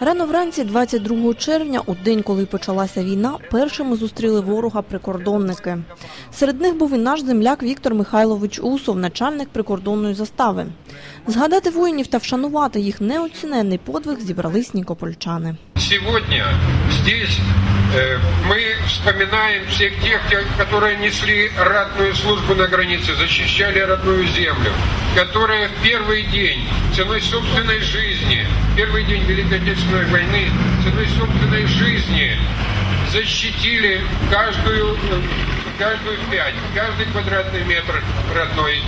Рано вранці, 22 червня, у день, коли почалася війна, першими зустріли ворога прикордонники. Серед них був і наш земляк Віктор Михайлович Усов, начальник прикордонної застави. Згадати воїнів та вшанувати їх неоціненний подвиг зібрались нікопольчани. Сегодня здесь э, мы вспоминаем всех тех, те- которые несли ратную службу на границе, защищали родную землю, которые в первый день ценой собственной жизни, первый день Великой Отечественной войны, ценой собственной жизни защитили каждую, э, каждую пять, каждый квадратный метр родной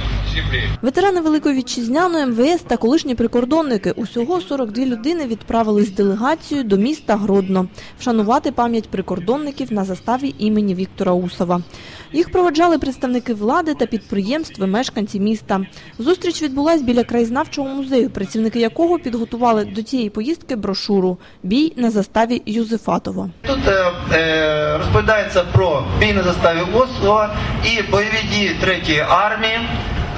Ветерани Великої Вітчизняної МВС та колишні прикордонники усього 42 людини відправились з делегацією до міста Гродно вшанувати пам'ять прикордонників на заставі імені Віктора Усова. Їх проведжали представники влади та підприємств і мешканці міста. Зустріч відбулась біля краєзнавчого музею, працівники якого підготували до цієї поїздки брошуру Бій на заставі Юзефатова. Тут е, е, розповідається про бій на заставі Ослова і бойові дії третьої армії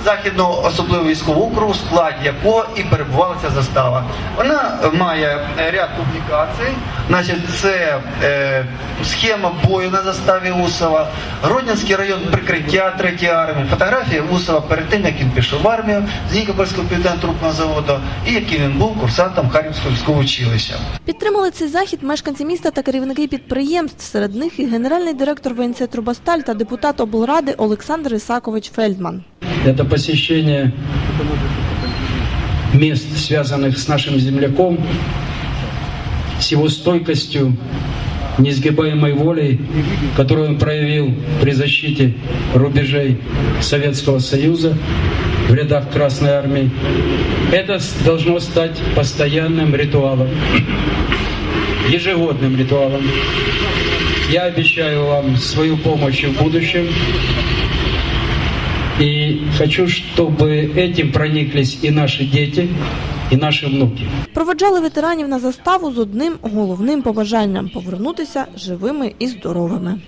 західного особливого військового округу, в складі якого і перебувала ця застава. Вона має е, ряд публікацій. Значить, це е, схема бою на заставі Усова, Гродненський район прикриття третьої армії, фотографія Усова перед тим, як він пішов в армію з Нікопольського південного трупного заводу, і яким він був курсантом Харківського військового училища. Підтримали цей захід мешканці міста та керівники підприємств. Серед них і генеральний директор ВНЦ Трубасталь та депутат облради Олександр Ісакович Фельдман. Это посещение мест, связанных с нашим земляком, с его стойкостью, несгибаемой волей, которую он проявил при защите рубежей Советского Союза в рядах Красной Армии. Это должно стать постоянным ритуалом, ежегодным ритуалом. Я обещаю вам свою помощь в будущем. Хочу, чтобы этим прониклись и наши дети, і наші внуки. Проведжали ветеранів на заставу з одним головним побажанням повернутися живими і здоровими.